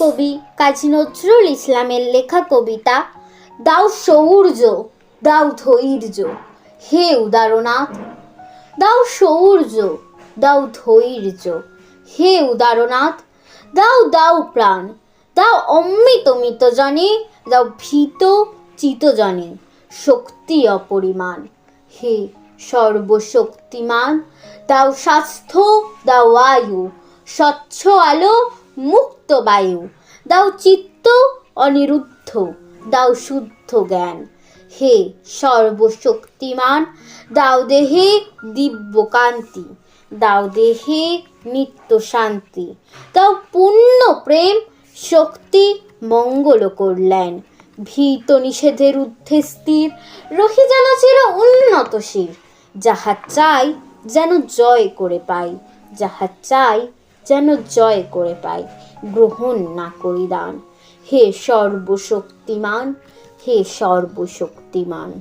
কবি কাজী নজরুল ইসলামের লেখা কবিতা, দাও সৌর্য, দাও ধৈর্য, হে উদারনাথ, দাও সৌর্য, দাও ধৈর্য, হে উদারনাথ, দাও দাও প্রাণ, দাও অমৃত মিত জনে দাও ভীত চিত জনে শক্তি অপরিমাণ, হে সর্বশক্তিমান, দাও স্বাস্থ্য, দাও আয়ু, স্বচ্ছ আলো মুক্ত বায়ু। দাও চিত্ত অনিরুদ্ধ, দাও শুদ্ধ জ্ঞান। হে সর্বশক্তিমান, দাও দেহে দিব্য কান্তি, দাও দেহে নিত্য শান্তি। দাও পূর্ণ প্রেম, শক্তি, মঙ্গল করলেন ভীত নিষেধের ঊর্ধ্বে স্থির, রহি যেন চির উন্নত শির। যাহা চাই যেন জয় করে পাই, যাহা চাই যেন জয় করে পাই। গ্রহণ না করি দান। হে সর্বশক্তিমান হে সর্বশক্তিমান।